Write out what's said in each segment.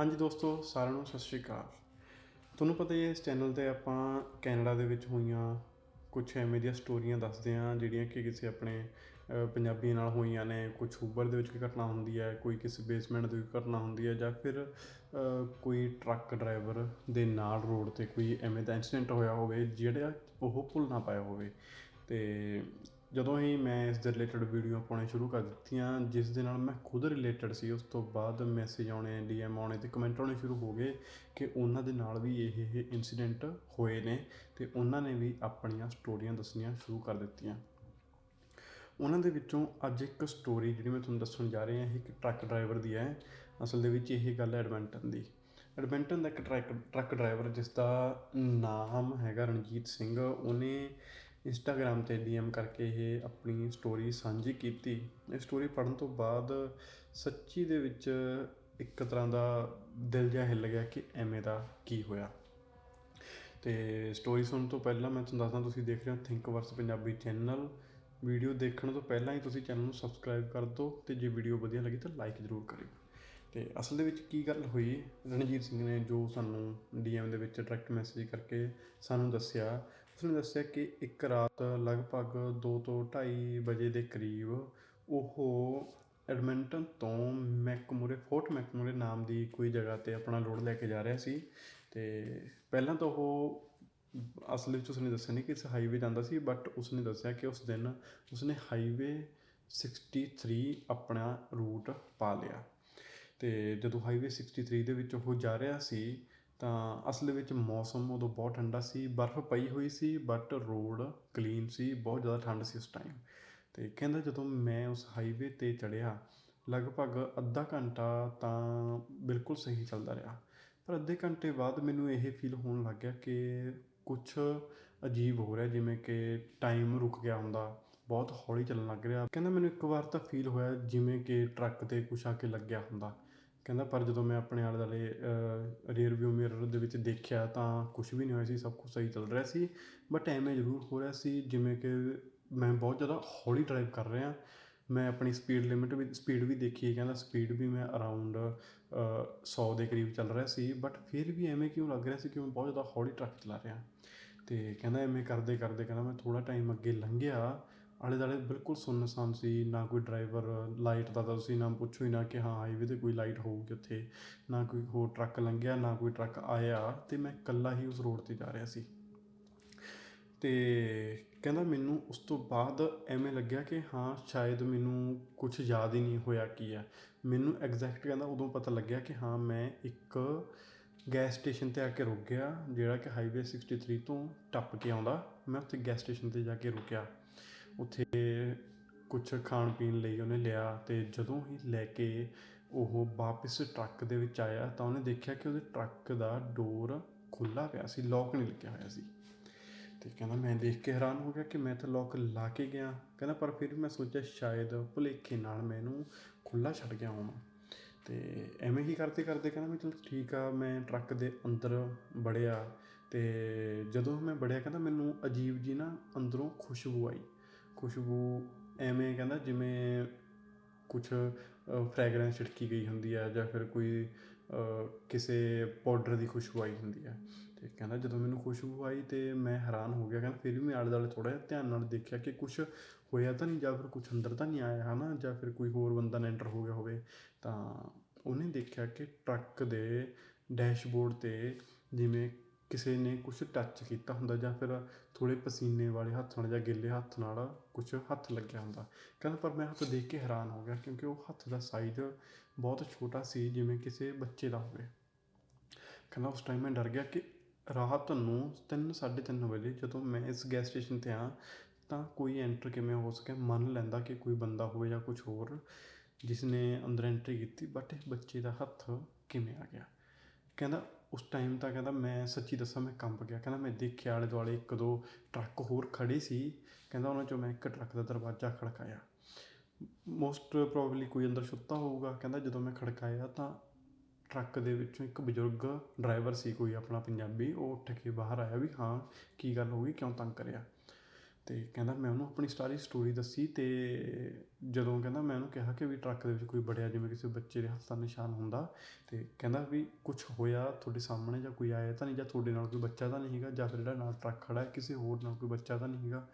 ਹਾਂਜੀ ਦੋਸਤੋ ਸਾਰਿਆਂ ਨੂੰ ਸਤਿ ਸ਼੍ਰੀ ਅਕਾਲ। ਤੁਹਾਨੂੰ ਪਤਾ ਹੀ ਹੈ ਇਸ ਚੈਨਲ ਤੇ ਆਪਾਂ ਕੈਨੇਡਾ ਦੇ ਵਿੱਚ ਹੋਈਆਂ ਕੁਝ ਐਵੇਂ ਦੀਆਂ ਸਟੋਰੀਆਂ ਦੱਸਦੇ ਹਾਂ ਜਿਹੜੀਆਂ ਕਿ ਕਿਸੇ ਆਪਣੇ ਅ, ਪੰਜਾਬੀ ਨਾਲ ਹੋਈਆਂ ਨੇ। ਕੁਝ ਉਬਰ ਦੇ ਵਿੱਚ ਕੋਈ ਘਟਨਾ ਹੁੰਦੀ ਹੈ ਕੋਈ ਕਿਸੇ ਬੇਸਮੈਂਟ ਦੀ ਘਟਨਾ ਹੁੰਦੀ ਹੈ ਜਾਂ ਫਿਰ ਕੋਈ ਟਰੱਕ ਡਰਾਈਵਰ ਦੇ ਨਾਲ ਰੋਡ ਤੇ ਕੋਈ ਐਵੇਂ ਦਾ ਇਨਸੀਡੈਂਟ ਹੋਇਆ ਹੋਵੇ ਜਿਹੜਾ ਉਹ ਭੁੱਲ ਨਾ ਪਾਇਆ ਹੋਵੇ। ਤੇ ਜਦੋਂ ਹੀ ਮੈਂ ਇਸ ਦੇ ਰਿਲੇਟਡ ਵੀਡੀਓ ਪਾਉਣੇ ਸ਼ੁਰੂ ਕਰ ਦਿੱਤੀਆਂ, ਜਿਸ ਦੇ ਨਾਲ ਮੈਂ ਖੁਦ ਰਿਲੇਟਡ ਸੀ, ਉਸ ਤੋਂ ਬਾਅਦ ਮੈਸੇਜ ਆਉਣੇ ਡੀਐਮ ਆਉਣੇ ਤੇ ਕਮੈਂਟ ਆਉਣੇ ਸ਼ੁਰੂ ਹੋ ਗਏ ਕਿ ਉਹਨਾਂ ਦੇ ਨਾਲ ਵੀ ਇਹ ਇਹ ਇਨਸੀਡੈਂਟ ਹੋਏ ਨੇ ਤੇ ਉਹਨਾਂ ਨੇ ਵੀ ਆਪਣੀਆਂ ਸਟੋਰੀਆਂ ਦੱਸਣੀਆਂ ਸ਼ੁਰੂ ਕਰ ਦਿੱਤੀਆਂ। ਉਹਨਾਂ ਦੇ ਵਿੱਚੋਂ ਅੱਜ ਇੱਕ ਸਟੋਰੀ ਜਿਹੜੀ ਮੈਂ ਤੁਹਾਨੂੰ ਦੱਸਣ ਜਾ ਰਿਹਾ, ਇਹ ਇੱਕ ਟਰੱਕ ਡਰਾਈਵਰ ਦੀ ਹੈ। ਅਸਲ ਦੇ ਵਿੱਚ ਇਹ ਗੱਲ ਹੈ ਐਡਮੰਟਨ ਦੀ। ਐਡਮੰਟਨ ਦਾ ਇੱਕ ਟਰੱਕ ਟਰੱਕ ਡਰਾਈਵਰ ਜਿਸ ਦਾ ਨਾਮ ਹੈਗਾ ਰਣਜੀਤ ਸਿੰਘ, ਉਹਨੇ ਇੰਸਟਾਗ੍ਰਾਮ ਤੇ ਡੀਐਮ ਕਰਕੇ ਇਹ ਆਪਣੀ ਸਟੋਰੀ ਸਾਂਝੀ ਕੀਤੀ। ਇਹ ਸਟੋਰੀ ਪੜ੍ਹਨ ਤੋਂ ਬਾਅਦ ਸੱਚੀ ਦੇ ਵਿੱਚ ਇੱਕ ਤਰ੍ਹਾਂ ਦਾ ਦਿਲ ਜਿਹਾ ਹਿੱਲ ਗਿਆ ਕਿ ਐਵੇਂ ਦਾ ਕੀ ਹੋਇਆ। ਤੇ ਸਟੋਰੀ ਸੁਣਨ ਤੋਂ ਪਹਿਲਾਂ ਮੈਂ ਤੁਹਾਨੂੰ ਦੱਸਦਾ, ਤੁਸੀਂ ਦੇਖ ਰਹੇ ਹੋ think verse Punjabi channel video ਦੇਖਣ ਤੋਂ ਪਹਿਲਾਂ ਹੀ ਤੁਸੀਂ ਚੈਨਲ ਨੂੰ ਸਬਸਕ੍ਰਾਈਬ ਕਰ ਦਿਓ ਤੇ ਜੇ ਵੀਡੀਓ ਵਧੀਆ ਲੱਗੀ ਤਾਂ ਲਾਈਕ ਜ਼ਰੂਰ ਕਰਿਓ। ਤੇ ਅਸਲ ਦੇ ਵਿੱਚ ਕੀ ਗੱਲ ਹੋਈ? ਰਣਜੀਤ ਸਿੰਘ ਨੇ ਜੋ ਸਾਨੂੰ ਡੀਐਮ ਦੇ ਵਿੱਚ ਡਾਇਰੈਕਟ ਮੈਸੇਜ ਕਰਕੇ ਸਾਨੂੰ ਦੱਸਿਆ ਉਸਨੇ ਦੱਸਿਆ ਕਿ ਇੱਕ ਰਾਤ ਲਗਭਗ 2 ਤੋਂ 2:30 ਵਜੇ ਦੇ ਕਰੀਬ ਉਹ ਐਡਮਿੰਟਨ ਤੋਂ ਮੈਕਮੂਰੇ, ਫੋਰਟ ਮੈਕਮੂਰੇ ਨਾਮ ਦੀ ਕੋਈ ਜਗ੍ਹਾ ਤੇ ਆਪਣਾ ਲੋਡ ਲੈ ਕੇ ਜਾ ਰਿਹਾ ਸੀ ਤੇ ਪਹਿਲਾਂ ਤਾਂ ਉਹ ਅਸਲ ਵਿੱਚ ਉਸਨੇ ਦੱਸਿਆ ਨਹੀਂ ਕਿ ਇਸ ਹਾਈਵੇ ਜਾਂਦਾ ਸੀ ਬਟ ਉਸਨੇ ਦੱਸਿਆ ਕਿ ਉਸ ਦਿਨ ਉਸਨੇ ਹਾਈਵੇ 63 ਆਪਣਾ ਰੂਟ ਪਾ ਲਿਆ। ਤੇ ਜਦੋਂ ਹਾਈਵੇ 63 ਦੇ ਵਿੱਚ ਉਹ ਜਾ ਰਿਹਾ ਸੀ ਤਾਂ ਅਸਲ ਵਿੱਚ ਮੌਸਮ ਉਦੋਂ ਬਹੁਤ ਠੰਡਾ ਸੀ, ਬਰਫ਼ ਪਈ ਹੋਈ ਸੀ ਬਟ ਰੋਡ ਕਲੀਨ ਸੀ, ਬਹੁਤ ਜ਼ਿਆਦਾ ਠੰਡ ਸੀ ਉਸ ਟਾਈਮ ਤੇ ਕਹਿੰਦਾ ਜਦੋਂ ਮੈਂ ਉਸ ਹਾਈਵੇ ਤੇ ਚੜਿਆ ਲਗਭਗ ਅੱਧਾ ਘੰਟਾ ਤਾਂ ਬਿਲਕੁਲ ਸਹੀ ਚੱਲਦਾ ਰਿਹਾ। ਪਰ ਅੱਧੇ ਘੰਟੇ ਬਾਅਦ ਮੈਨੂੰ ਇਹ ਫੀਲ ਹੋਣ ਲੱਗ ਗਿਆ ਕਿ ਕੁਝ ਅਜੀਬ ਹੋ ਰਿਹਾ, ਜਿਵੇਂ ਕਿ ਟਾਈਮ ਰੁਕ ਗਿਆ ਹੁੰਦਾ, ਬਹੁਤ ਹੌਲੀ ਚੱਲਣ ਲੱਗ ਰਿਹਾ। ਕਹਿੰਦਾ ਮੈਨੂੰ ਇੱਕ ਵਾਰ ਤਾਂ ਫੀਲ ਹੋਇਆ ਜਿਵੇਂ ਕਿ ਟਰੱਕ ਤੇ ਕੁਛ ਆ ਕੇ ਲੱਗਿਆ ਹੁੰਦਾ। ਕਹਿੰਦਾ, ਪਰ ਜਦੋਂ ਮੈਂ ਆਪਣੇ ਆਲੇ ਦੁਆਲੇ ਰੇਅਰ ਵਿਊ ਮਿਰਰ ਦੇ ਵਿੱਚ ਦੇਖਿਆ ਤਾਂ ਕੁਛ ਵੀ ਨਹੀਂ ਹੋਇਆ ਸੀ, ਸਭ ਕੁਛ ਸਹੀ ਚੱਲ ਰਿਹਾ ਸੀ। ਬਟ ਐਵੇਂ ਜ਼ਰੂਰ ਹੋ ਰਿਹਾ ਸੀ, ਜਿਵੇਂ ਕਿ ਮੈਂ ਬਹੁਤ ਜ਼ਿਆਦਾ ਹੌਲੀ ਡਰਾਈਵ ਕਰ ਰਿਹਾ। ਮੈਂ ਆਪਣੀ ਸਪੀਡ ਲਿਮਿਟ ਵੀ ਸਪੀਡ ਵੀ ਦੇਖੀ, ਕਹਿੰਦਾ ਸਪੀਡ ਵੀ ਮੈਂ ਅਰਾਊਂਡ 100 ਦੇ ਕਰੀਬ ਚੱਲ ਰਿਹਾ ਸੀ। ਬਟ ਫਿਰ ਵੀ ਐਵੇਂ ਕਿਉਂ ਲੱਗ ਰਿਹਾ ਸੀ ਕਿ ਮੈਂ ਬਹੁਤ ਜ਼ਿਆਦਾ ਹੌਲੀ ਟਰੱਕ ਚਲਾ ਰਿਹਾ। ਤੇ ਕਹਿੰਦਾ ਐਵੇਂ ਕਰਦੇ ਕਰਦੇ ਕਹਿੰਦਾ ਮੈਂ ਥੋੜਾ ਟਾਈਮ ਅੱਗੇ ਲੰਘਿਆ। ਆਲੇ ਦੁਆਲੇ ਬਿਲਕੁਲ ਸੁੰਨਸਾਨ ਸੀ, ਨਾ ਕੋਈ ਡਰਾਈਵਰ ਲਾਈਟ ਦਾ ਤਾਂ ਤੁਸੀਂ ਨਾ ਪੁੱਛੋ ਹੀ ਨਾ ਕਿ ਹਾਂ, ਹਾਈਵੇ ਤੇ ਕੋਈ ਲਾਈਟ ਹੋਊਗੀ ਉੱਥੇ, ਨਾ ਕੋਈ ਹੋਰ ਟਰੱਕ ਲੰਘਿਆ, ਨਾ ਕੋਈ ਟਰੱਕ ਆਇਆ ਅਤੇ ਮੈਂ ਇਕੱਲਾ ਹੀ ਉਸ ਰੋਡ ਤੇ ਜਾ ਰਿਹਾ ਸੀ। ਅਤੇ ਕਹਿੰਦਾ ਮੈਨੂੰ ਉਸ ਤੋਂ ਬਾਅਦ ਐਵੇਂ ਲੱਗਿਆ ਕਿ ਹਾਂ, ਸ਼ਾਇਦ ਮੈਨੂੰ ਕੁਝ ਯਾਦ ਹੀ ਨਹੀਂ ਹੋਇਆ ਕੀ ਆ। ਮੈਨੂੰ ਐਗਜ਼ੈਕਟ ਕਹਿੰਦਾ ਉਦੋਂ ਪਤਾ ਲੱਗਿਆ ਕਿ ਹਾਂ, ਮੈਂ ਇੱਕ ਗੈਸ ਸਟੇਸ਼ਨ ਤੇ ਆ ਕੇ ਰੁਕ ਗਿਆ, ਜਿਹੜਾ ਕਿ ਹਾਈਵੇ 63 ਤੋਂ ਟੱਪ ਕੇ ਆਉਂਦਾ, ਮੈਂ ਉੱਥੇ ਗੈਸ ਸਟੇਸ਼ਨ ਤੇ ਜਾ ਕੇ ਰੁਕਿਆ। ਉੱਥੇ ਕੁਛ ਖਾਣ ਪੀਣ ਲਈ ਉਹਨੇ ਲਿਆ ਅਤੇ ਜਦੋਂ ਹੀ ਲੈ ਕੇ ਉਹ ਵਾਪਿਸ ਟਰੱਕ ਦੇ ਵਿੱਚ ਆਇਆ ਤਾਂ ਉਹਨੇ ਦੇਖਿਆ ਕਿ ਉਹਦੇ ਟਰੱਕ ਦਾ ਡੋਰ ਖੁੱਲ੍ਹਾ ਪਿਆ ਸੀ ਲੋਕ ਨਹੀਂ ਲੱਗਿਆ ਹੋਇਆ ਸੀ। ਅਤੇ ਕਹਿੰਦਾ, ਮੈਂ ਦੇਖ ਕੇ ਹੈਰਾਨ ਹੋ ਗਿਆ ਕਿ ਮੈਂ ਤਾਂ ਲੋਕ ਲਾ ਕੇ ਗਿਆ। ਕਹਿੰਦਾ, ਪਰ ਫਿਰ ਵੀ ਮੈਂ ਸੋਚਿਆ ਸ਼ਾਇਦ ਭੁਲੇਖੇ ਨਾਲ ਮੈਂ ਇਹਨੂੰ ਖੁੱਲ੍ਹਾ ਛੱਡ ਗਿਆ ਹੋਵਾਂ। ਅਤੇ ਐਵੇਂ ਹੀ ਕਰਦੇ ਕਰਦੇ ਕਹਿੰਦਾ, ਵੀ ਚਲ ਠੀਕ ਆ, ਮੈਂ ਟਰੱਕ ਦੇ ਅੰਦਰ ਵੜਿਆ ਅਤੇ ਜਦੋਂ ਮੈਂ ਵੜਿਆ, ਕਹਿੰਦਾ ਮੈਨੂੰ ਅਜੀਬ ਜੀ ਨਾ ਅੰਦਰੋਂ ਖੁਸ਼ਬੂ ਆਈ। ਖੁਸ਼ਬੂ ਐਵੇਂ ਕਹਿੰਦਾ ਜਿਵੇਂ ਕੁਛ ਫਰੈਗਰੈਂਸ ਛਿੜਕੀ ਗਈ ਹੁੰਦੀ ਹੈ ਜਾਂ ਫਿਰ ਕੋਈ ਕਿਸੇ ਪਾਊਡਰ ਦੀ ਖੁਸ਼ਬੂ ਆਈ ਹੁੰਦੀ ਹੈ ਤੇ ਕਹਿੰਦਾ ਜਦੋਂ ਮੈਨੂੰ ਖੁਸ਼ਬੂ ਆਈ ਤੇ ਮੈਂ ਹੈਰਾਨ ਹੋ ਗਿਆ, ਕਹਿੰਦਾ ਫਿਰ ਵੀ ਮੈਂ ਆਲੇ ਦੁਆਲੇ ਥੋੜਾ ਜਿਹਾ ਧਿਆਨ ਨਾਲ ਦੇਖਿਆ ਕਿ ਕੁਛ ਹੋਇਆ ਤਾਂ ਨਹੀਂ ਜਾਂ ਫਿਰ ਕੁਛ ਅੰਦਰ ਤਾਂ ਨਹੀਂ ਆਇਆ, ਹਨਾ? ਜਾਂ ਫਿਰ ਕੋਈ ਹੋਰ ਬੰਦਾ ਨਾ ਐਂਟਰ ਹੋ ਗਿਆ ਹੋਵੇ, ਤਾਂ ਉਹਨੇ ਦੇਖਿਆ ਕਿ ਟਰੱਕ ਦੇ ਡੈਸ਼ਬੋਰਡ ਤੇ ਜਿਵੇਂ ਕਿਸੇ ਨੇ ਕੁਛ ਟੱਚ ਕੀਤਾ ਹੁੰਦਾ ਜਾਂ ਫਿਰ ਥੋੜ੍ਹੇ ਪਸੀਨੇ ਵਾਲੇ ਹੱਥ ਨਾਲ ਜਾਂ ਗਿੱਲੇ ਹੱਥ ਨਾਲ ਕੁਛ ਹੱਥ ਲੱਗਿਆ ਹੁੰਦਾ। ਕਹਿੰਦਾ, ਪਰ ਮੈਂ ਹੱਥ ਦੇਖ ਕੇ ਹੈਰਾਨ ਹੋ ਗਿਆ ਕਿਉਂਕਿ ਉਹ ਹੱਥ ਦਾ ਸਾਈਜ਼ ਬਹੁਤ ਛੋਟਾ ਸੀ, ਜਿਵੇਂ ਕਿਸੇ ਬੱਚੇ ਦਾ ਹੋਵੇ। ਕਹਿੰਦਾ, ਉਸ ਟਾਈਮ ਮੈਂ ਡਰ ਗਿਆ ਕਿ ਰਾਤ ਨੂੰ 3:30 ਵਜੇ ਜਦੋਂ ਮੈਂ ਇਸ ਗੈਸ ਸਟੇਸ਼ਨ ਤੇ ਆ ਤਾਂ ਕੋਈ ਐਂਟਰ ਕਿਵੇਂ ਹੋ ਸਕੇ, ਮੰਨ ਲੈਂਦਾ ਕਿ ਕੋਈ ਬੰਦਾ ਹੋਵੇ ਜਾਂ ਕੁਝ ਹੋਰ ਜਿਸ ਨੇ ਅੰਦਰ ਐਂਟਰੀ ਕੀਤੀ ਬਟ ਬੱਚੇ ਦਾ ਹੱਥ ਕਿਵੇਂ ਆ ਗਿਆ? ਕਹਿੰਦਾ ਉਸ ਟਾਈਮ ਤਾਂ ਕਹਿੰਦਾ ਮੈਂ ਸੱਚੀ ਦੱਸਾਂ ਮੈਂ ਕੰਬ ਗਿਆ। ਕਹਿੰਦਾ ਮੈਂ ਦੇਖਿਆ ਆਲੇ ਦੁਆਲੇ ਇੱਕ ਦੋ ਟਰੱਕ ਹੋਰ ਖੜੇ ਸੀ। ਕਹਿੰਦਾ ਉਹਨਾਂ ਚੋਂ ਮੈਂ ਇੱਕ ਟਰੱਕ ਦਾ ਦਰਵਾਜ਼ਾ ਖੜਕਾਇਆ। ਮੋਸਟ ਪ੍ਰੋਬਬਲੀ ਕੋਈ ਅੰਦਰ ਸੁੱਤਾ ਹੋਊਗਾ। ਕਹਿੰਦਾ ਜਦੋਂ ਮੈਂ ਖੜਕਾਇਆ ਤਾਂ ਟਰੱਕ ਦੇ ਵਿੱਚੋਂ ਇੱਕ ਬਜ਼ੁਰਗ ਡਰਾਈਵਰ ਸੀ ਕੋਈ ਆਪਣਾ ਪੰਜਾਬੀ, ਉਹ ਉੱਠ ਕੇ ਬਾਹਰ ਆਇਆ ਵੀ ਹਾਂ, ਕੀ ਗੱਲ ਹੋ ਗਈ? ਕਿਉਂ ਤੰਗ ਕਰਿਆ? ਤੇ ਕਹਿੰਦਾ ਮੈਂ ਉਹਨੂੰ ਆਪਣੀ ਸਾਰੀ ਸਟੋਰੀ ਦੱਸੀ ਤੇ ਜਦੋਂ ਕਹਿੰਦਾ ਮੈਂ ਉਹਨੂੰ ਕਿਹਾ ਕਿ ਵੀ ਟਰੱਕ ਦੇ ਵਿੱਚ ਕੋਈ ਵੜਿਆ ਜਿਵੇਂ ਕਿਸੇ ਬੱਚੇ ਦੇ ਹੱਥ ਦਾ ਨਿਸ਼ਾਨ ਹੁੰਦਾ ਤੇ ਕਹਿੰਦਾ ਵੀ ਕੁਝ ਹੋਇਆ ਤੁਹਾਡੇ ਸਾਹਮਣੇ ਜਾਂ ਕੋਈ ਆਇਆ ਤਾਂ ਨਹੀਂ ਜਾਂ ਤੁਹਾਡੇ ਨਾਲ ਕੋਈ ਬੱਚਾ ਤਾਂ ਨਹੀਂ ਹੈਗਾ ਜਾਂ ਫਿਰ ਜਿਹੜਾ ਨਾਲ ਟਰੱਕ ਖੜਾ ਹੈ ਕਿਸੇ ਹੋਰ ਨਾਲ ਕੋਈ ਬੱਚਾ ਤਾਂ ਨਹੀਂ ਹੈਗਾ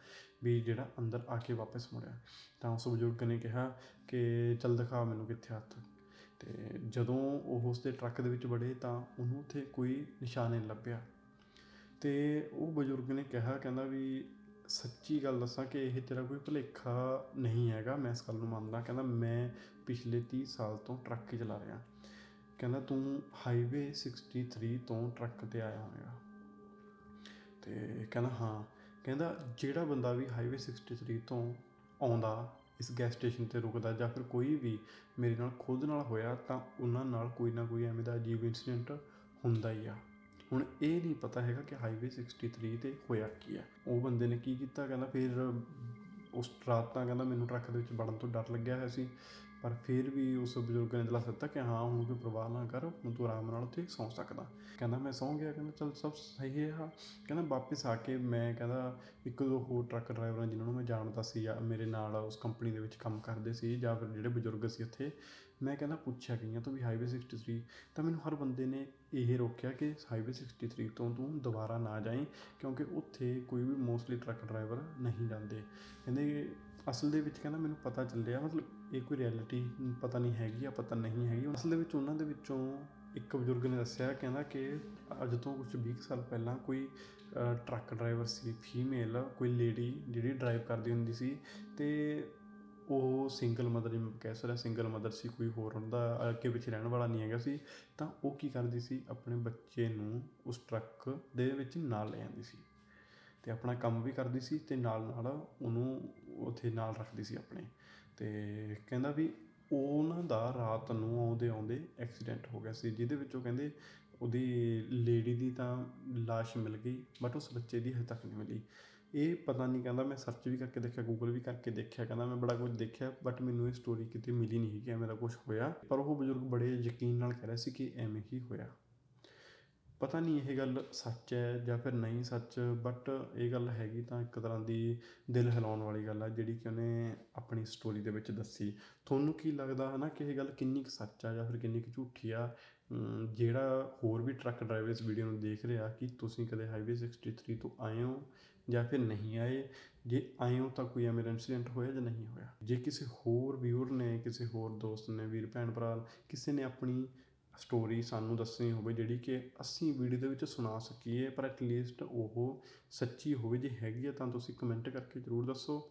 ਵੀ ਜਿਹੜਾ ਅੰਦਰ ਆ ਕੇ ਵਾਪਸ ਮੁੜਿਆ। ਤਾਂ ਉਸ ਬਜ਼ੁਰਗ ਨੇ ਕਿਹਾ ਕਿ ਚੱਲ ਦਿਖਾ ਮੈਨੂੰ ਕਿੱਥੇ ਹੱਥ। ਤੇ ਜਦੋਂ ਉਹ ਉਸਦੇ ਟਰੱਕ ਦੇ ਵਿੱਚ ਵੜੇ ਤਾਂ ਉਹਨੂੰ ਉੱਥੇ ਕੋਈ ਨਿਸ਼ਾਨ ਨਹੀਂ ਲੱਭਿਆ। ਤੇ ਉਹ ਬਜ਼ੁਰਗ ਨੇ ਕਿਹਾ, ਕਹਿੰਦਾ ਵੀ ਸੱਚੀ ਗੱਲ ਦੱਸਾਂ ਕਿ ਇਹ ਤੇਰਾ ਕੋਈ ਭੁਲੇਖਾ ਨਹੀਂ ਹੈਗਾ, ਮੈਂ ਇਸ ਗੱਲ ਨੂੰ ਮੰਨਦਾ। ਕਹਿੰਦਾ, ਮੈਂ ਪਿਛਲੇ 30 ਸਾਲ ਤੋਂ ਟਰੱਕ ਚਲਾ ਰਿਹਾ। ਕਹਿੰਦਾ, ਤੂੰ ਹਾਈਵੇ 63 ਤੋਂ ਟਰੱਕ ਤੇ ਆਇਆ ਹੋਵੇਗਾ। ਤੇ ਕਹਿੰਦਾ, ਹਾਂ। ਕਹਿੰਦਾ, ਜਿਹੜਾ ਬੰਦਾ ਵੀ ਹਾਈਵੇ 63 ਤੋਂ ਆਉਂਦਾ, ਇਸ ਗੈਸ ਸਟੇਸ਼ਨ ਤੇ ਰੁਕਦਾ ਜਾਂ ਫਿਰ ਕੋਈ ਵੀ ਮੇਰੇ ਨਾਲ ਖੁਦ ਨਾਲ ਹੋਇਆ, ਤਾਂ ਉਹਨਾਂ ਨਾਲ ਕੋਈ ਨਾ ਕੋਈ ਐਵੇਂ ਦਾ ਅਜੀਬ ਇਨਸੀਡੈਂਟ ਹੁੰਦਾ ਹੀ ਆ। ਹੁਣ ਇਹ ਨਹੀਂ ਪਤਾ ਹੈਗਾ ਕਿ ਹਾਈਵੇ 63 ਤੇ ਹੋਇਆ ਕੀ ਹੈ ਉਹ ਬੰਦੇ ਨੇ ਕੀ ਕੀਤਾ, ਕਹਿੰਦਾ ਫਿਰ ਉਸ ਰਾਤ ਤਾਂ ਕਹਿੰਦਾ ਮੈਨੂੰ ਟਰੱਕ ਦੇ ਵਿੱਚ ਵੜਨ ਤੋਂ ਡਰ ਲੱਗਿਆ ਹੋਇਆ ਸੀ। ਪਰ ਫਿਰ ਵੀ ਉਸ ਬਜ਼ੁਰਗ ਨੇ ਦਿਲਾਸਾ ਦਿੱਤਾ ਕਿ ਹਾਂ, ਹੁਣ ਕੋਈ ਪਰਵਾਹ ਨਾ ਕਰ, ਹੁਣ ਤੂੰ ਆਰਾਮ ਨਾਲ ਉੱਥੇ ਸੌਂ ਸਕਦਾ। ਕਹਿੰਦਾ ਮੈਂ ਸੌਂ ਗਿਆ, ਕਹਿੰਦਾ ਚਲ ਸਭ ਸਹੀ ਹੈ ਹਾਂ ਕਹਿੰਦਾ ਵਾਪਸ ਆ ਕੇ ਮੈਂ ਕਹਿੰਦਾ ਇੱਕ ਦੋ ਹੋਰ ਟਰੱਕ ਡਰਾਈਵਰ ਆ ਜਿਨ੍ਹਾਂ ਨੂੰ ਮੈਂ ਜਾਣਦਾ ਸੀ ਜਾਂ ਮੇਰੇ ਨਾਲ ਉਸ ਕੰਪਨੀ ਦੇ ਵਿੱਚ ਕੰਮ ਕਰਦੇ ਸੀ ਜਾਂ ਫਿਰ ਜਿਹੜੇ ਬਜ਼ੁਰਗ ਸੀ ਉੱਥੇ, ਮੈਂ ਕਹਿੰਦਾ ਪੁੱਛਿਆ ਗਈਆਂ ਤੋਂ ਵੀ ਹਾਈਵੇ 63 ਤਾਂ ਮੈਨੂੰ ਹਰ ਬੰਦੇ ਨੇ ਇਹ ਰੋਕਿਆ ਕਿ ਹਾਈਵੇ 63 ਤੋਂ ਤੂੰ ਦੁਬਾਰਾ ਨਾ ਜਾਏ ਕਿਉਂਕਿ ਉੱਥੇ ਕੋਈ ਵੀ ਮੋਸਟਲੀ ਟਰੱਕ ਡਰਾਈਵਰ ਨਹੀਂ ਜਾਂਦੇ। ਕਹਿੰਦੇ ਅਸਲ ਦੇ ਵਿੱਚ ਕਹਿੰਦਾ ਮੈਨੂੰ ਪਤਾ ਚੱਲਿਆ, ਮਤਲਬ ਇਹ ਕੋਈ ਰਿਐਲਿਟੀ ਪਤਾ ਨਹੀਂ ਹੈਗੀ ਆ ਪਤਾ ਨਹੀਂ ਹੈਗੀ। ਅਸਲ ਦੇ ਵਿੱਚ ਉਹਨਾਂ ਦੇ ਵਿੱਚੋਂ ਇੱਕ ਬਜ਼ੁਰਗ ਨੇ ਦੱਸਿਆ, ਕਹਿੰਦਾ ਕਿ ਅੱਜ ਤੋਂ ਕੁਝ 20 ਸਾਲ ਪਹਿਲਾਂ ਕੋਈ ਟਰੱਕ ਡਰਾਈਵਰ ਸੀ, ਫੀਮੇਲ, ਕੋਈ ਲੇਡੀ ਜਿਹੜੀ ਡਰਾਈਵ ਕਰਦੀ ਹੁੰਦੀ ਸੀ ਤੇ ਉਹ ਸਿੰਗਲ ਮਦਰ ਜਿਵੇਂ ਕਹਿ ਸਕਦੇ ਸਿੰਗਲ ਮਦਰ ਸੀ, ਕੋਈ ਹੋਰ ਉਹਨਾਂ ਦਾ ਅੱਗੇ ਪਿੱਛੇ ਰਹਿਣ ਵਾਲਾ ਨਹੀਂ ਹੈਗਾ ਸੀ, ਤਾਂ ਉਹ ਕੀ ਕਰਦੀ ਸੀ, ਆਪਣੇ ਬੱਚੇ ਨੂੰ ਉਸ ਟਰੱਕ ਦੇ ਵਿੱਚ ਨਾਲ ਲੈ ਜਾਂਦੀ ਸੀ ਤੇ ਆਪਣਾ ਕੰਮ ਵੀ ਕਰਦੀ ਸੀ ਤੇ ਨਾਲ ਨਾਲ ਉਹਨੂੰ ਉੱਥੇ ਨਾਲ ਰੱਖਦੀ ਸੀ ਆਪਣੇ ਤੇ ਕਹਿੰਦਾ ਵੀ ਉਹਨਾਂ ਦਾ ਰਾਤ ਨੂੰ ਆਉਂਦੇ ਆਉਂਦੇ ਐਕਸੀਡੈਂਟ ਹੋ ਗਿਆ ਸੀ, ਜਿਹਦੇ ਵਿੱਚ ਉਹ ਕਹਿੰਦੇ ਉਹਦੀ ਲੇਡੀ ਦੀ ਤਾਂ ਲਾਸ਼ ਮਿਲ ਗਈ ਬਟ ਉਸ ਬੱਚੇ ਦੀ ਹਜੇ ਤੱਕ ਨਹੀਂ ਮਿਲੀ। ਇਹ ਪਤਾ ਨਹੀਂ ਕਹਿੰਦਾ, ਮੈਂ ਸਰਚ ਵੀ ਕਰਕੇ ਦੇਖਿਆ ਗੂਗਲ ਵੀ ਕਰਕੇ ਦੇਖਿਆ, ਕਹਿੰਦਾ ਮੈਂ ਬੜਾ ਕੁਝ ਦੇਖਿਆ ਬਟ ਮੈਨੂੰ ਇਹ ਸਟੋਰੀ ਕਿਤੇ ਮਿਲੀ ਨਹੀਂ ਕਿ ਐਵੇਂ ਦਾ ਕੁਝ ਹੋਇਆ। ਪਰ ਉਹ ਬਜ਼ੁਰਗ ਬੜੇ ਯਕੀਨ ਨਾਲ ਕਹਿ ਰਿਹਾ ਸੀ ਕਿ ਐਵੇਂ ਹੀ ਹੋਇਆ। ਪਤਾ ਨਹੀਂ ਇਹ ਗੱਲ ਸੱਚ ਹੈ ਜਾਂ ਫਿਰ ਨਹੀਂ ਸੱਚ ਬਟ ਇਹ ਗੱਲ ਹੈਗੀ ਤਾਂ ਇੱਕ ਤਰ੍ਹਾਂ ਦੀ ਦਿਲ ਹਿਲਾਉਣ ਵਾਲੀ ਗੱਲ ਆ, ਜਿਹੜੀ ਕਿ ਉਹਨੇ ਆਪਣੀ ਸਟੋਰੀ ਦੇ ਵਿੱਚ ਦੱਸੀ। ਤੁਹਾਨੂੰ ਕੀ ਲੱਗਦਾ ਹੈ ਨਾ ਕਿ ਇਹ ਗੱਲ ਕਿੰਨੀ ਕੁ ਸੱਚ ਆ ਜਾਂ ਫਿਰ ਕਿੰਨੀ ਕੁ ਝੂਠੀ ਆ? ਜਿਹੜਾ ਹੋਰ ਵੀ ਟਰੱਕ ਡਰਾਈਵਰ ਇਸ ਵੀਡੀਓ ਨੂੰ ਦੇਖ ਰਿਹਾ ਕਿ ਤੁਸੀਂ ਕਦੇ ਹਾਈਵੇ 63 ਤੋਂ ਆਏ ਹੋ ਜਾਂ ਫਿਰ ਨਹੀਂ ਆਏ? ਜੇ ਆਏ ਹੋ ਤਾਂ ਕੋਈ ਐਵੇਂ ਇਨਸੀਡੈਂਟ ਹੋਇਆ ਜਾਂ ਨਹੀਂ ਹੋਇਆ? ਜੇ ਕਿਸੇ ਹੋਰ ਵਿਊਅਰ ਨੇ, ਕਿਸੇ ਹੋਰ ਦੋਸਤ ਨੇ ਵੀਰ ਭੈਣ ਭਰਾ ਕਿਸੇ ਨੇ ਆਪਣੀ ਸਟੋਰੀ ਸਾਨੂੰ ਦੱਸਣੀ ਹੋਵੇ ਜਿਹੜੀ ਕਿ ਅਸੀਂ ਵੀਡੀਓ ਦੇ ਵਿੱਚ ਸੁਣਾ ਸਕੀਏ, ਪਰ ਐਟਲੀਸਟ ਉਹ ਸੱਚੀ ਹੋਵੇ, ਜੇ ਹੈਗੀ ਆ ਤਾਂ ਤੁਸੀਂ ਕਮੈਂਟ ਕਰਕੇ ਜ਼ਰੂਰ ਦੱਸੋ।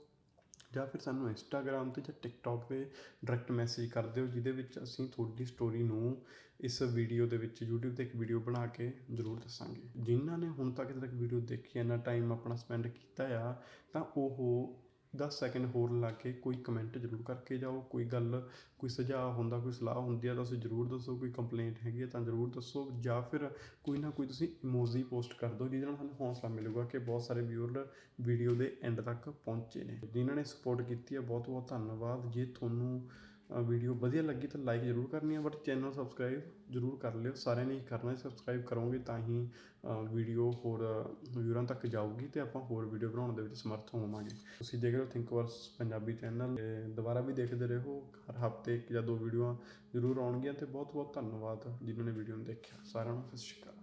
ਜਾਂ ਫਿਰ ਸਾਨੂੰ ਇੰਸਟਾਗ੍ਰam ਤੇ ਜਾਂ ਟਿਕਟੌਕ ਤੇ ਡਾਇਰੈਕਟ ਮੈਸੇਜ ਕਰ ਦਿਓ, ਜਿਹਦੇ ਵਿੱਚ ਅਸੀਂ ਤੁਹਾਡੀ ਸਟੋਰੀ ਨੂੰ ਇਸ ਵੀਡੀਓ ਦੇ ਵਿੱਚ, YouTube ਤੇ ਇੱਕ ਵੀਡੀਓ ਬਣਾ ਕੇ ਜ਼ਰੂਰ ਦੱਸਾਂਗੇ। ਜਿਨ੍ਹਾਂ ਨੇ ਹੁਣ ਤੱਕ ਤੱਕ ਵੀਡੀਓ ਦੇਖੀ ਹੈ ਨਾ ਟਾਈਮ ਆਪਣਾ ਸਪੈਂਡ ਕੀਤਾ ਆ, ਤਾਂ ਉਹ 10 ਸੈਕਿੰਡ ਹੋਰ ਲਾ ਕੇ ਕੋਈ ਕਮੈਂਟ ਜ਼ਰੂਰ ਕਰਕੇ ਜਾਓ, ਕੋਈ ਗੱਲ, ਕੋਈ ਸੁਝਾਅ ਹੁੰਦਾ, ਕੋਈ ਸਲਾਹ ਹੁੰਦੀ ਆ ਤਾਂ ਤੁਸੀਂ ਜ਼ਰੂਰ ਦੱਸੋ, ਕੋਈ ਕੰਪਲੇਂਟ ਹੈਗੀ ਹੈ ਤਾਂ ਜ਼ਰੂਰ ਦੱਸੋ ਜਾਂ ਫਿਰ ਕੋਈ ਨਾ ਕੋਈ ਤੁਸੀਂ ਇਮੋਜੀ ਪੋਸਟ ਕਰ ਦਿਓ ਜਿਹਦੇ ਨਾਲ ਸਾਨੂੰ ਹੌਸਲਾ ਮਿਲੂਗਾ ਕਿ ਬਹੁਤ ਸਾਰੇ ਵਿਊਅਰ ਵੀਡੀਓ ਦੇ ਐਂਡ ਤੱਕ ਪਹੁੰਚੇ ਨੇ। ਜਿਨ੍ਹਾਂ ਨੇ ਸਪੋਰਟ ਕੀਤੀ ਹੈ ਬਹੁਤ ਬਹੁਤ ਧੰਨਵਾਦ। ਜੇ ਤੁਹਾਨੂੰ ਵੀਡੀਓ ਵਧੀਆ ਲੱਗੀ ਤਾਂ ਲਾਈਕ ਜ਼ਰੂਰ ਕਰਨੀ ਹੈ ਬਟ ਚੈਨਲ ਸਬਸਕ੍ਰਾਈਬ ਜ਼ਰੂਰ ਕਰ ਲਿਓ। ਸਾਰਿਆਂ ਨੇ ਹੀ ਕਰਨਾ ਸਬਸਕ੍ਰਾਈਬ ਕਰੋਗੇ ਤਾਂ ਹੀ ਵੀਡੀਓ ਹੋਰ ਵਿਊਰਾਂ ਤੱਕ ਜਾਊਗੀ ਤੇ ਆਪਾਂ ਹੋਰ ਵੀਡੀਓ ਬਣਾਉਣ ਦੇ ਵਿੱਚ ਸਮਰਥ ਹੋਵਾਂਗੇ। ਤੁਸੀਂ ਦੇਖ ਰਹੇ ਹੋ ਥਿੰਕ ਵਰਸ ਪੰਜਾਬੀ ਚੈਨਲ ਦੁਬਾਰਾ ਵੀ ਦੇਖਦੇ ਰਹੋ। ਹਰ ਹਫ਼ਤੇ ਇੱਕ ਜਾਂ ਦੋ ਵੀਡੀਓਆਂ ਜ਼ਰੂਰ ਆਉਣਗੀਆਂ ਤੇ ਬਹੁਤ ਬਹੁਤ ਧੰਨਵਾਦ ਜਿਨ੍ਹਾਂ ਨੇ ਵੀਡੀਓ ਨੂੰ ਦੇਖਿਆ। ਸਾਰਿਆਂ ਨੂੰ ਸਤਿ ਸ਼੍ਰੀ ਅਕਾਲ।